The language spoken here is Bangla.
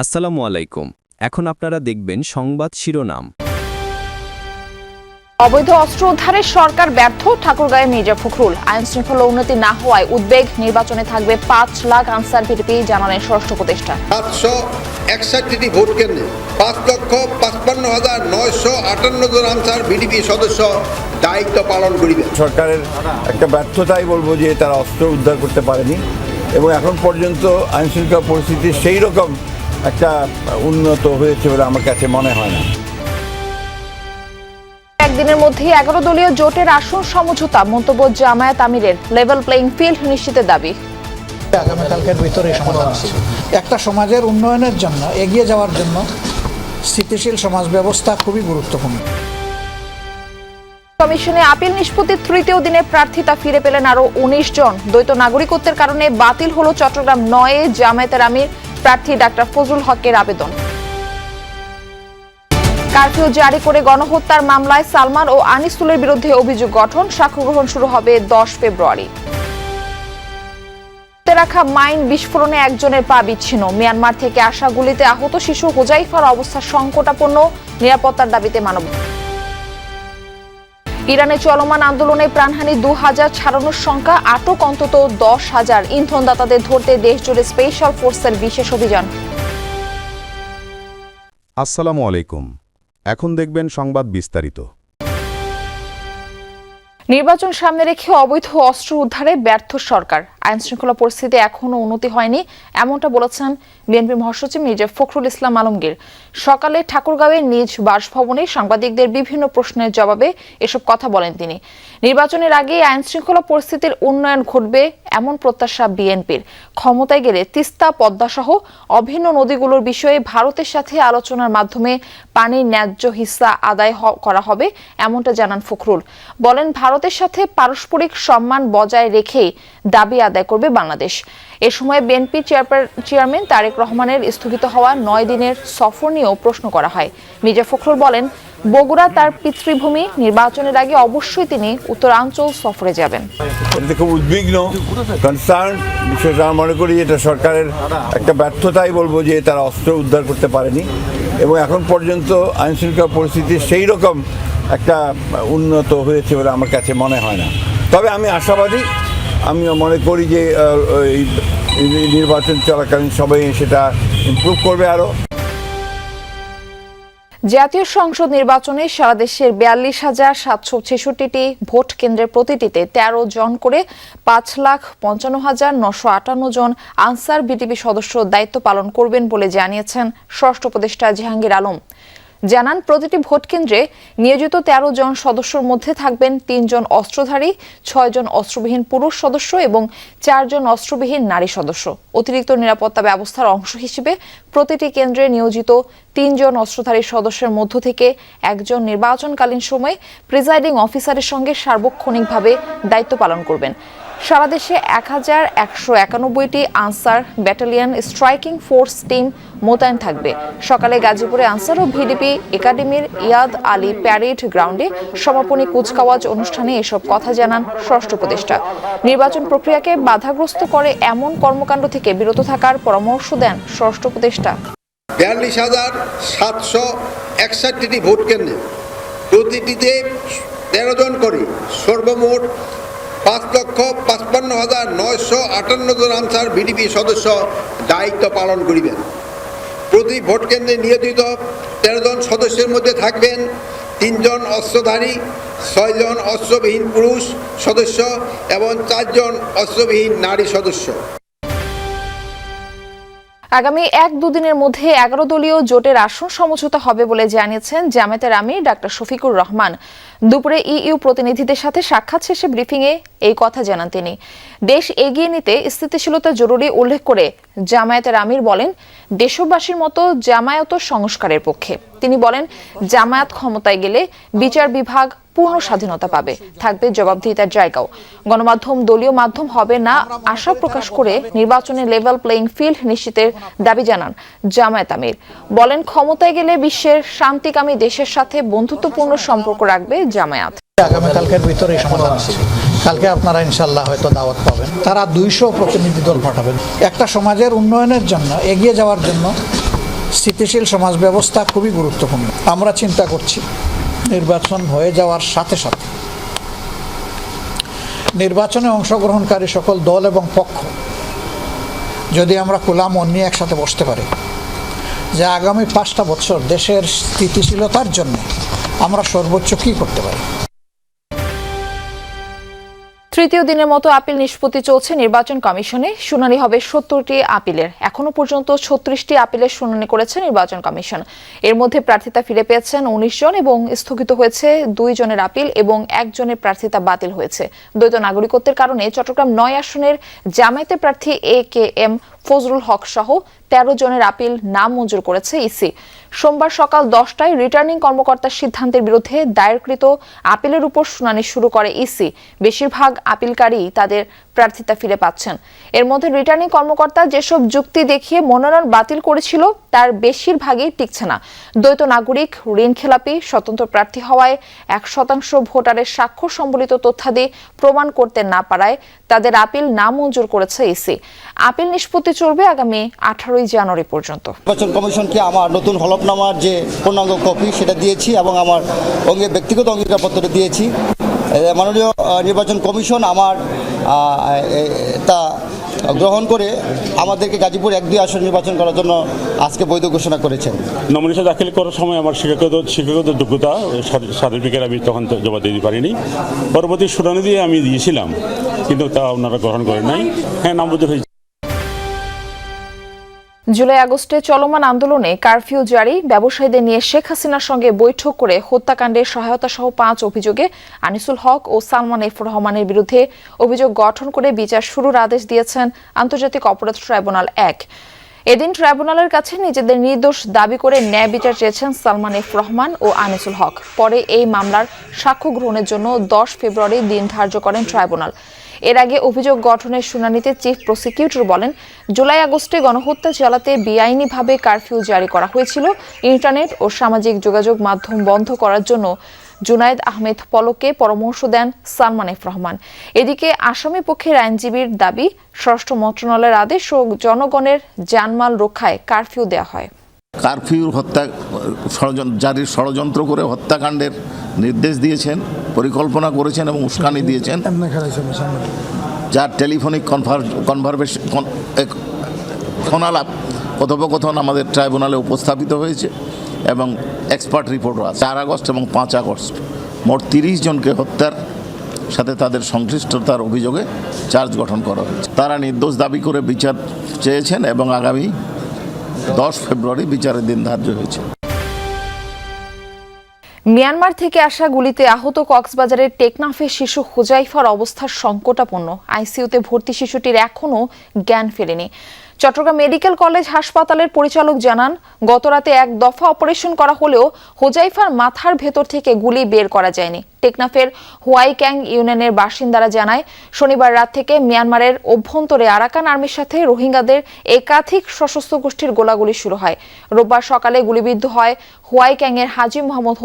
আসসালামু আলাইকুম। এখন আপনারা দেখবেন সংবাদ শিরোনাম। অবৈধ অস্ত্র উদ্ধারে সরকার ব্যর্থ ঠাকুরগাঁয়ে মির্জা ফখরুল। আইন শৃঙ্খলা উন্নতি না হওয়ায় উদ্বেগ নির্বাচনে থাকবে পাঁচ লাখ আনসার ভিডিপি জানালেন স্বরাষ্ট্র উপদেষ্টা। সাতশো একষট্টিটি ভোট কেন্দ্রে পাঁচ লক্ষ পাঁচপান্ন হাজার নয়শো আটান্ন জন আনসার ভিডিপি সদস্য দায়িত্ব পালন করিবে। সরকারের একটা ব্যর্থতাই বলব যে তারা অস্ত্র উদ্ধার করতে পারেনি এবং এখন পর্যন্ত আইনশৃঙ্খলা পরিস্থিতি সেই রকম একটা উন্নত হয়েছে বলে আমার কাছে মনে হয় না। একদিনের মধ্যে এগারো দলীয় জোটের আসন সমঝোতা মন্তব্য জামায়াত আমিরের লেভেল প্লেইং ফিল্ড নিশ্চিতের দাবি। আগামীকালকের ভিতরে সমাধান একটা সমাজের উন্নয়নের জন্য এগিয়ে যাওয়ার জন্য স্থিতিশীল সমাজ ব্যবস্থা খুবই গুরুত্বপূর্ণ। কমিশনে আপিল নিষ্পত্তির তৃতীয় দিনে প্রার্থিতা ফিরে পেলেন আরও উনিশ জন। দ্বৈত নাগরিকত্বের কারণে বাতিল হলো চট্টগ্রাম নয়ে জামায়াতের আমির প্রার্থী ডাক্তার ফজলুল হকের আবেদন। কারফিউ জারি করে গণহত্যার মামলায় সালমান ও আনিসুলের বিরুদ্ধে অভিযোগ গঠন। সাক্ষ্য গ্রহণ শুরু হবে দশ ফেব্রুয়ারি। রাখা মাইন বিস্ফোরণে একজনের পা বিচ্ছিন্ন। মিয়ানমার থেকে আসা গুলিতে আহত শিশু হোজাইফার অবস্থা সংকটাপন্ন। নিরাপত্তার দাবিতে মানব ইরানে চলমান আন্দোলনে প্রাণহানি দু হাজার ছাড়ানোর সংখ্যা আটক অন্তত দশ হাজার ইন্ধনদাতাদের ধরতে দেশজুড়ে স্পেশাল ফোর্সের বিশেষ অভিযান। আসসালামু আলাইকুম। এখন দেখবেন সংবাদ বিস্তারিত। নির্বাচন সামনে রেখে অবৈধ অস্ত্র উদ্ধারে ব্যর্থ সরকার। আইন শৃঙ্খলা পরিস্থিতি এখনও উন্নতি হয়নি, এমনটা বলেছেন বিএনপি মহাসচিব মির্জা ফখরুল ইসলাম আলমগীর। সকালে ঠাকুরগাঁওয়ের নিজ বাসভবনে সাংবাদিকদের বিভিন্ন প্রশ্নের জবাবে এসব কথা বলেন তিনি। নির্বাচনের আগে আইন শৃঙ্খলা পরিস্থিতির উন্নয়ন ঘটবে এমন প্রত্যাশা বিএনপির। ক্ষমতায় গেলে তিস্তা, পদ্মাসহ অভিন্ন নদীগুলোর বিষয়ে ভারতের সাথে আলোচনার মাধ্যমে পানির ন্যায্য হিস্সা আদায় করা হবে, এমনটা জানান ফখরুল। বলেন, ভারতের সাথে পারস্পরিক সম্মান বজায় রেখেই দাবি আদায় করবে বাংলাদেশ। এ সময় বিএনপি চেয়ারম্যান তারেক রহমানের স্থগিত হওয়া নয় দিনের সফর নিয়েও প্রশ্ন করা হয়। মির্জা ফখরুল বলেন, বগুড়া তার পিতৃভূমি, নির্বাচনের আগে অবশ্যই তিনি উত্তরাঞ্চল সফরে যাবেন। খুব উদ্বিগ্ন কনসার্ন বিশেষ আমি মনে করি এটা সরকারের একটা ব্যর্থতাই বলব যে তারা অস্ত্র উদ্ধার করতে পারেনি। এবং এখন পর্যন্ত আইনশৃঙ্খলা পরিস্থিতি সেই রকম একটা উন্নত হয়েছে বলে আমার কাছে মনে হয় না। তবে আমি আশাবাদী আমি মনে করি যে নির্বাচন চলাকালীন সবাই সেটা ইমপ্রুভ করবে আরও জাতীয় সংসদ নির্বাচনে সারা দেশের বিয়াল্লিশ হাজার সাতশো ছেষট্টিটি ভোট কেন্দ্রের প্রতিটিতে তেরো জন করে পাঁচ লাখ পঞ্চান্ন হাজার নশো আটান্ন জন আনসার বিটিপি সদস্য দায়িত্ব পালন করবেন বলে জানিয়েছেন ষষ্ঠ উপদেষ্টা জাহাঙ্গীর আলম। জানান, প্রতিটি ভোট কেন্দ্রে নিয়োজিত তেরো জন সদস্যর মধ্যে থাকবেন তিনজন অস্ত্রধারী ছয়জন অস্ত্রবিহীন পুরুষ সদস্য এবং চারজন অস্ত্রবিহীন নারী সদস্য। অতিরিক্ত নিরাপত্তা ব্যবস্থার অংশ হিসেবে প্রতিটি কেন্দ্রে নিয়োজিত তিনজন অস্ত্রধারী সদস্যের মধ্য থেকে একজন নির্বাচনকালীন সময়ে প্রিজাইডিং অফিসারের সঙ্গে সার্বক্ষণিকভাবে দায়িত্ব পালন করবেন। সারা দেশে এক হাজার একশো একানব্বইটি Ansar battalion striking force team মোতায়েন থাকবে। সকালে গাজীপুরে আনসার ও ভিডিপি একাডেমির ইয়াদ আলী প্যারেড গ্রাউন্ডে সমাপনী কুচকাওয়াজ অনুষ্ঠানে এসব কথা জানান ষষ্ঠ উপদেষ্টা। নির্বাচন প্রক্রিয়াকে বাধাগ্রস্ত করে এমন কর্মকাণ্ড থেকে বিরত থাকার পরামর্শ দেন ষষ্ঠ উপদেষ্টা। বিয়াল্লিশ হাজার সাতশো একষট্টিটি ভোট কেন্দ্রে প্রতিটিতে তেরো জন করে সর্বমোট পাঁচ লক্ষ পাঁচপান্ন হাজার নয়শো আটান্ন জন আনসার ভিডিপি সদস্য দায়িত্ব পালন করিবেন। প্রতি ভোট কেন্দ্রে নিয়োজিত তেরো জন সদস্যের মধ্যে থাকবেন তিনজন অস্ত্রধারী ছয়জন অস্ত্রবিহীন পুরুষ সদস্য এবং চারজন অস্ত্রবিহীন নারী সদস্য। আগামী এক দুদিনের মধ্যে এগারো দলীয় জোটের আসন সমঝোতা হবে বলে জানিয়েছেন জামায়াতের আমির ডাক্তার শফিকুর রহমান। দুপুরে ইইউ প্রতিনিধিদের সাথে সাক্ষাৎ শেষে ব্রিফিংয়ে এই কথা জানান তিনি। দেশ এগিয়ে নিতে স্থিতিশীলতা জরুরি উল্লেখ করে জামায়াতের আমির বলেন, দেশবাসীর মতো জামায়াত সংস্কারের পক্ষে। তিনি বলেন, জামায়াত ক্ষমতায় গেলে বিচার বিভাগ পূর্ণ স্বাধীনতা পাবে। থাকবে জবাবদিহিতার জায়গাও। গণমাধ্যম, দলীয় মাধ্যম হবে না আশা প্রকাশ করে নির্বাচনে লেভেল প্লেইং ফিল্ড নিশ্চিতের দাবি জানান জামায়াত আমির। বলেন, ক্ষমতায় গেলে বিশ্বের শান্তিকামী দেশের সাথে বন্ধুত্বপূর্ণ সম্পর্ক রাখবে জামায়াত। আগামীকালকের ভিতরে সমাধান আছে। কালকে আপনারা ইনশাল্লাহ হয়তো দাওয়াত পাবেন। তারা দুইশো প্রতিনিধি দল পাঠাবেন। একটা সমাজের উন্নয়নের জন্য, এগিয়ে যাওয়ার জন্য স্থিতিশীল সমাজ ব্যবস্থা খুবই গুরুত্বপূর্ণ। আমরা চিন্তা করছি নির্বাচন হয়ে যাওয়ার সাথে সাথে নির্বাচনে অংশগ্রহণকারী সকল দল এবং পক্ষ যদি আমরা খোলা মন নিয়ে একসাথে বসতে পারি, যে আগামী পাঁচটা বছর দেশের স্থিতিশীলতার জন্য আমরা সর্বোচ্চ কী করতে পারি? তৃতীয় দিনের মতো আপিল নিষ্পত্তি চলছে নির্বাচন কমিশনে। শুনানি হবে সত্তরটি আপিলের। এখনও পর্যন্ত ছত্রিশটি আপিলের শুনানি করেছে নির্বাচন কমিশন। এর মধ্যে প্রার্থিতা ফিরে পেয়েছেন উনিশ জন এবং স্থগিত হয়েছে দুই জনের আপিল এবং একজনের প্রার্থিতা বাতিল হয়েছে। দ্বৈত নাগরিকত্বের কারণে চট্টগ্রাম নয় আসনের জামায়াতের প্রার্থী এ কে এম ফজরুল হক সহ তেরো জনের আপিল নাম মঞ্জুর করেছে ইসি। সোমবার সকাল দশটায় রিটার্নিং কর্মকর্তার সিদ্ধান্তের বিরুদ্ধে দায়েরকৃত আপিলের উপর শুনানি শুরু করে ইসি। বেশিরভাগ আপিলকারী তাদের প্রার্থিতা ফিরে পাচ্ছেন। এর মধ্যে রিটার্নিং কর্মকর্তা যেসব যুক্তি দেখিয়ে মনোনয়ন বাতিল করেছিল, তার বেশিরভাগই টিকছে না। দ্বৈত নাগরিক, ঋণ খেলাপি, স্বতন্ত্র প্রার্থী হওয়ায় এক শতাংশ ভোটারের স্বাক্ষর সম্বলিত তথ্যাদি প্রমাণ করতে না পারায় তাদের আপিল না মঞ্জুর করেছে ইসি। আপিল নিষ্পত্তি চলবে আগামী আঠারোই জানুয়ারি পর্যন্ত। নির্বাচন কমিশনকে আমার নতুন হলফনামার যে পূর্ণাঙ্গ কপি সেটা দিয়েছি এবং আমার অঙ্গে ব্যক্তিগত অঙ্গীকারপত্র দিয়েছি। মাননীয় নির্বাচন কমিশন আমার তা গ্রহণ করে আমাদেরকে গাজীপুর এক দুই আসন নির্বাচন করার জন্য আজকে বৈধ ঘোষণা করেছেন। নমিনেশন দাখিল করার সময় আমার শিক্ষাগত শিক্ষাগত যোগ্যতা সার্টিফিকেট আমি তখন তো জমা দিতে পারিনি। পরবর্তী শুনানি দিয়ে আমি দিয়েছিলাম কিন্তু তা ওনারা গ্রহণ করেন নাই। হ্যাঁ নামবদ্ধ হয়েছে। জুলাই আগস্টে চলমান আন্দোলনে কারফিউ জারি, ব্যবসায়ীদের নিয়ে শেখ হাসিনার সঙ্গে বৈঠক করে হত্যাকাণ্ডে সহায়তা সহ পাঁচ অভিযোগে আনিসুল হক ও সালমান এফ রহমানের বিরুদ্ধে অভিযোগ গঠন করে বিচার শুরুর আদেশ দিয়েছেন আন্তর্জাতিক অপরাধ ট্রাইব্যুনাল এক। এদিন ট্রাইব্যুনালের কাছে নিজেদের নির্দোষ দাবি করে ন্যায় বিচার চেয়েছেন সালমান এফ রহমান ও আনিসুল হক। পরে এই মামলার সাক্ষ্য গ্রহণের জন্য দশ ফেব্রুয়ারি দিন ধার্য করেন ট্রাইব্যুনাল। এর আগে অভিযোগ গঠনের শুনানিতে চিফ প্রসিকিউটর বলেন, জুলাই আগস্টে গণহত্যা চালাতে বেআইনিভাবে কারফিউ জারি করা হয়েছিল। ইন্টারনেট ও সামাজিক যোগাযোগ মাধ্যম বন্ধ করার জন্য জুনায়েদ আহমেদ পলককে পরামর্শ দেন সালমান এফ রহমান। এদিকে আসামি পক্ষের আইনজীবীর দাবি, স্বরাষ্ট্র মন্ত্রণালয়ের আদেশ ও জনগণের জানমাল রক্ষায় কারফিউ দেওয়া হয়। কারফিউর হত্যা জারির ষড়যন্ত্র করে হত্যাকাণ্ডের নির্দেশ দিয়েছেন, পরিকল্পনা করেছেন এবং উস্কানি দিয়েছেন। যার টেলিফোনিক কনভারভেশন ফোনালাপ কথোপকথন আমাদের ট্রাইব্যুনালে উপস্থাপিত হয়েছে এবং এক্সপার্ট রিপোর্টও আছে। চার আগস্ট এবং পাঁচ আগস্ট, মোট তিরিশ জনকে হত্যার সাথে তাদের সংশ্লিষ্টতার অভিযোগে চার্জ গঠন করা হয়েছে। তারা নির্দোষ দাবি করে বিচার চেয়েছেন এবং আগামী দশ ফেব্রুয়ারি বিচারের দিন ধার্য হয়েছে। মিয়ানমার থেকে আসা গুলিতে আহত কক্সবাজারের টেকনাফের শিশু হুজাইফার অবস্থা সংকটাপন্ন। আইসিইউতে ভর্তি শিশুটির এখনও জ্ঞান ফেরেনি। চট্টগ্রাম মেডিকেল কলেজ হাসপাতালের পরিচালক জানান, গতরাতে এক দফা অপারেশন করা হলেও হোজাইফার মাথার ভেতর থেকে গুলি বের করা যায়নি। টেকনাফের হোয়াইক্যাং ইউনিয়নের বাসিন্দারা জানায়, শনিবার রাত থেকে মিয়ানমারের অভ্যন্তরে আরাকান আর্মির সাথে রোহিঙ্গাদের একাধিক সশস্ত্র গোষ্ঠীর গোলাগুলি শুরু হয়। রোববার সকালে গুলিবিদ্ধ হয় হোয়াইক্যাংয়ের হাজি মোহাম্মদ